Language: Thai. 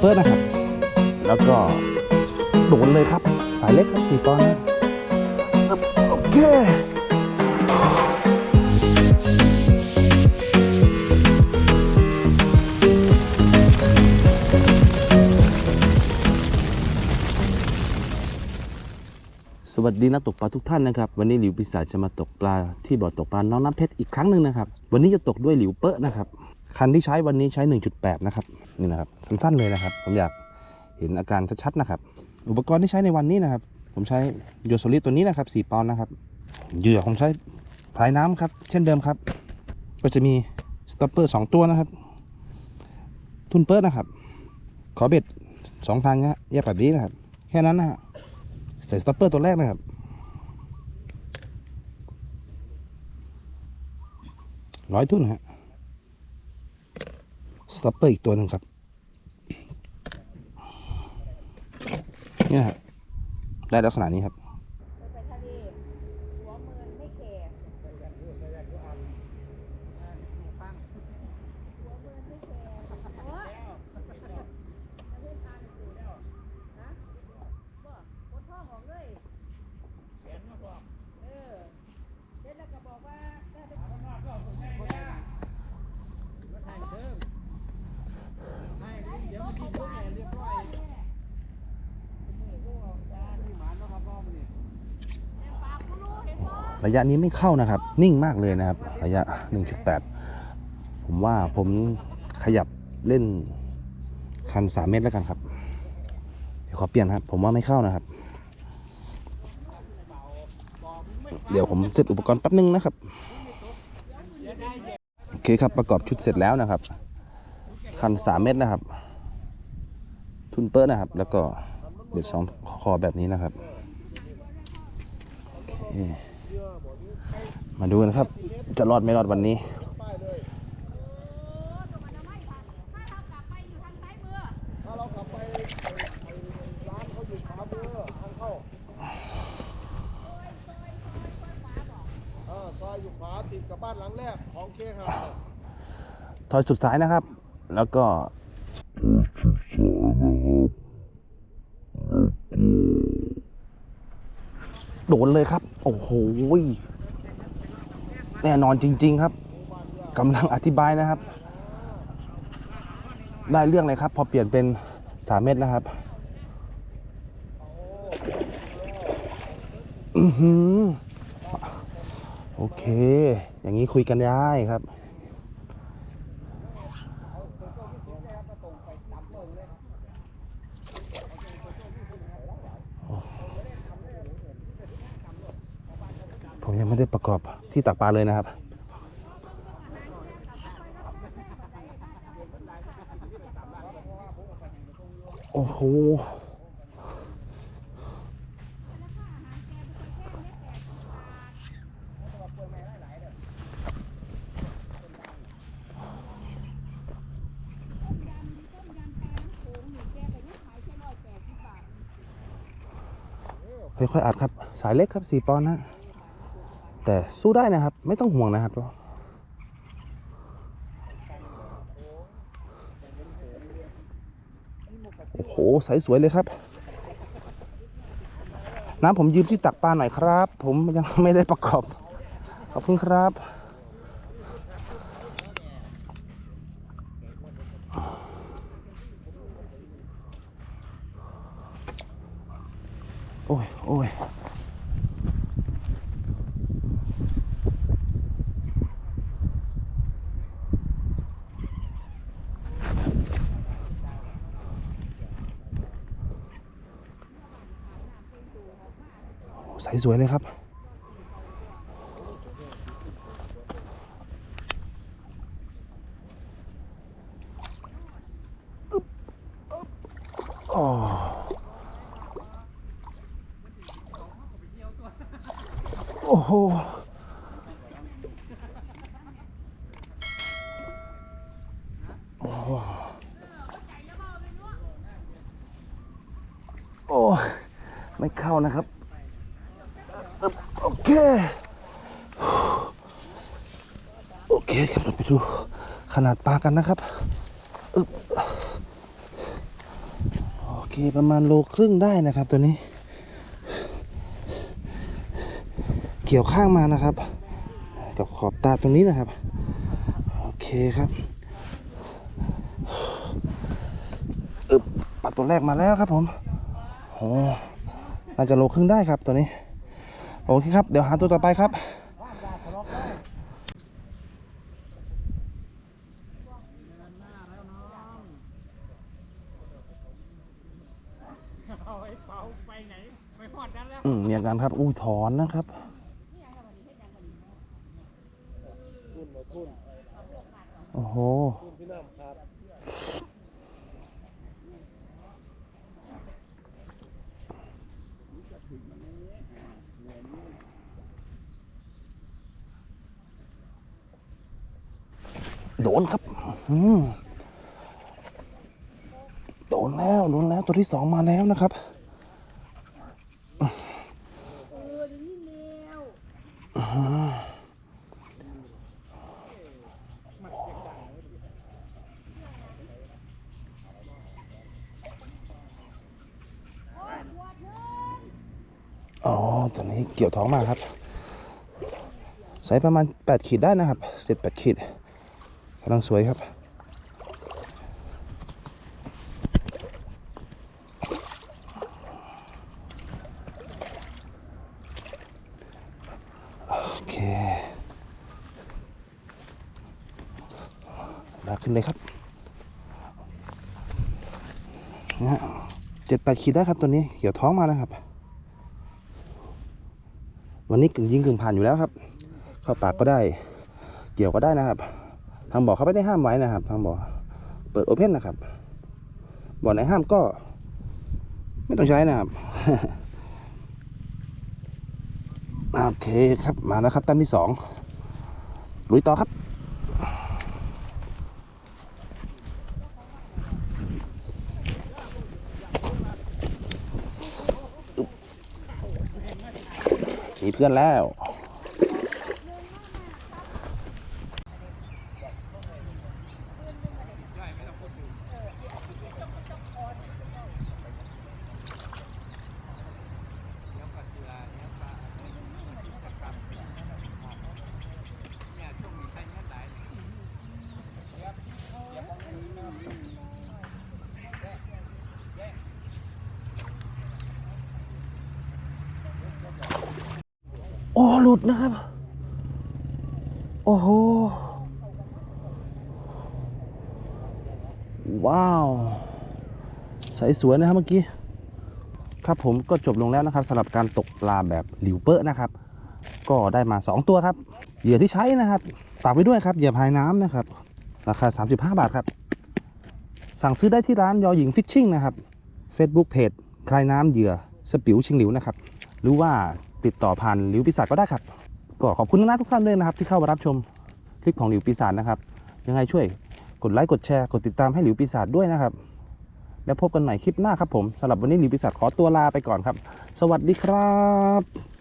เปิร์นะครับ แล้วก็โดนเลยครับ สายเล็กครับสี่ปอนด์นะโอเคสวัสดีนักตกปลาทุกท่านนะครับ วันนี้หลิวปีศาจจะมาตกปลาที่บ่อตกปลาน้องน้ำเพชรอีกครั้งหนึ่งนะครับ วันนี้จะตกด้วยหลิวเปอะนะครับ คันที่ใช้วันนี้ใช้ 1.8 นะครับนี่นะครับสั้นๆเลยนะครับ ผมอยากเห็นอาการชัดๆนะครับ อุปกรณ์ที่ใช้ในวันนี้นะครับ ผมใช้โยโซลิตัวนี้นะครับ4ปอนด์นะครับเหยื่อผมใช้พลายน้ำครับ เช่นเดิมครับ ก็จะมีสต็อปเปอร์2ตัวนะครับ ทุนเปิร์นะครับ ขอเบ็ดสองทางเนี้ยแยกแบบนี้นะครับ แค่นั้นนะฮะใส่สต็อปเปอร์ตัวแรกนะครับร้อยทุ่นฮะ สต็อปเปอร์อีกตัวหนึ่งครับ เนี่ยครับได้ลักษณะนี้ครับ ไปทะเลหัวเมือนไม่แคร์หัวเมือนไม่แคร์โอ้ยจะเล่นตาหนึ่งอยู่แล้วฮะบ่ปวดท้องออกเลยเออเสร็จแล้วก็บอกว่าได้ไป ระยะนี้ไม่เข้านะครับ นิ่งมากเลยนะครับ ระยะ 1.8 ผมว่าผมขยับเล่นคัน 3 เมตรแล้วกันครับเดี๋ยวขอเปลี่ยนครับ ผมว่าไม่เข้านะครับ เดี๋ยวผมเสร็จอุปกรณ์แป๊บนึงนะครับโอเคครับประกอบชุดเสร็จแล้วนะครับ คัน 3 เมตรนะครับ ทุนเปิร์นะครับ แล้วก็เบ็ดสองคอแบบนี้นะครับโอเค มาดูกันครับ จะรอดไม่รอดวันนี้ถ้าเรากลับไปร้านเขาอยู่ขวามือทางเข้าเออซอยอยู่ขวาติดกับบ้านหลังแรกของเคหะถอยสุดซ้ายนะครับ แล้วก็ โดนเลยครับ โอ้โหแน่นอนจริง ๆครับกำลังอธิบายนะครับ ได้เรื่องเลยครับ พอเปลี่ยนเป็นสามเม็ดนะครับอือหือโอเค อย่างนี้คุยกันได้ครับ ผมยังไม่ได้ประกอบ ที่ตักปลาเลยนะครับ โอ้โหค่อยๆอัดครับ สายเล็กครับสี่ปอนด์นะ แต่สู้ได้นะครับ ไม่ต้องห่วงนะครับโอ้โหใสสวยเลยครับ น้ำผมยืมที่ตักปลาหน่อยครับ ผมยังไม่ได้ประกอบ ขอบคุณครับโอ้ยโอ้ย ใสสวยเลยครับ อ๋อโอ้โห โอ้โหไม่เข้านะครับโอเค โอ เคครับเราไปดูขนาดปลากันนะครับอึ๊บประมาณโลครึ่งได้นะครับตัวนี้ เกี่ยวข้างมานะครับ กับขอบตาตรงนี้นะครับ โอเคครับอึบปลาตัวแรกมาแล้วครับผมโอ้น่าจะโลครึ่งได้ครับตัวนี้ โอเคครับ เดี๋ยวหาตัวต่อไปครับ เอาไอ้เปาไปไหนไปหอดนั้นแล้วอืมมีอาการครับ อุ้ยถอนนะครับโอ้โหโดนครับ อืมโดนแล้ว โดนแล้ว ตัวที่สองมาแล้วนะครับ อ๋อ ตัวนี้เกี่ยวท้องมาครับใส่ประมาณ 8 ขีดได้นะครับ7-8ขีดกำลังสวยครับ โอเค ลากขึ้นเลยครับนะเจ็ดแปดขีดได้ครับตัวนี้เกี่ยวท้องมาแล้วครับ วันนี้กึ่งยิงกึ่งผ่านอยู่แล้วครับ เข้าปากก็ได้ เกี่ยวก็ได้นะครับ ทางบ่อเขาไม่ได้ห้ามไว้นะครับ ทางบ่อเปิดโอเพ่นนะครับ บ่อไหนห้ามก็ ไม่ต้องใช้นะครับโอเคครับมาแล้วครับตั้นที่สองลุยต่อครับ เพื่อนแล้ว โอ้หลุดนะครับ โอ้โห ว้าว ใสสวยนะครับเมื่อกี้ ครับผมก็จบลงแล้วนะครับสำหรับการตกปลาแบบหลิวเปอะนะครับ ก็ได้มา 2 ตัวครับ เหยื่อที่ใช้นะครับฝากไว้ด้วยครับเหยื่อพายน้ำนะครับ ราคา 35 บาทครับ สั่งซื้อได้ที่ร้านยอหญิงฟิชชิ่งนะครับ Facebook เพจพายน้ำเหยื่อสปิวชิงหลิวนะครับ หรือว่า ติดต่อผ่านหลิวปีศาจก็ได้ครับ ก็ขอบคุณนะทุกท่านด้วยนะครับ ที่เข้ามารับชมคลิปของหลิวปีศาจนะครับ ยังไงช่วยกดไลค์กดแชร์กดติดตามให้หลิวปีศาจด้วยนะครับ แล้วพบกันใหม่คลิปหน้าครับผมสำหรับวันนี้หลิวปีศาจขอตัวลาไปก่อนครับ สวัสดีครับ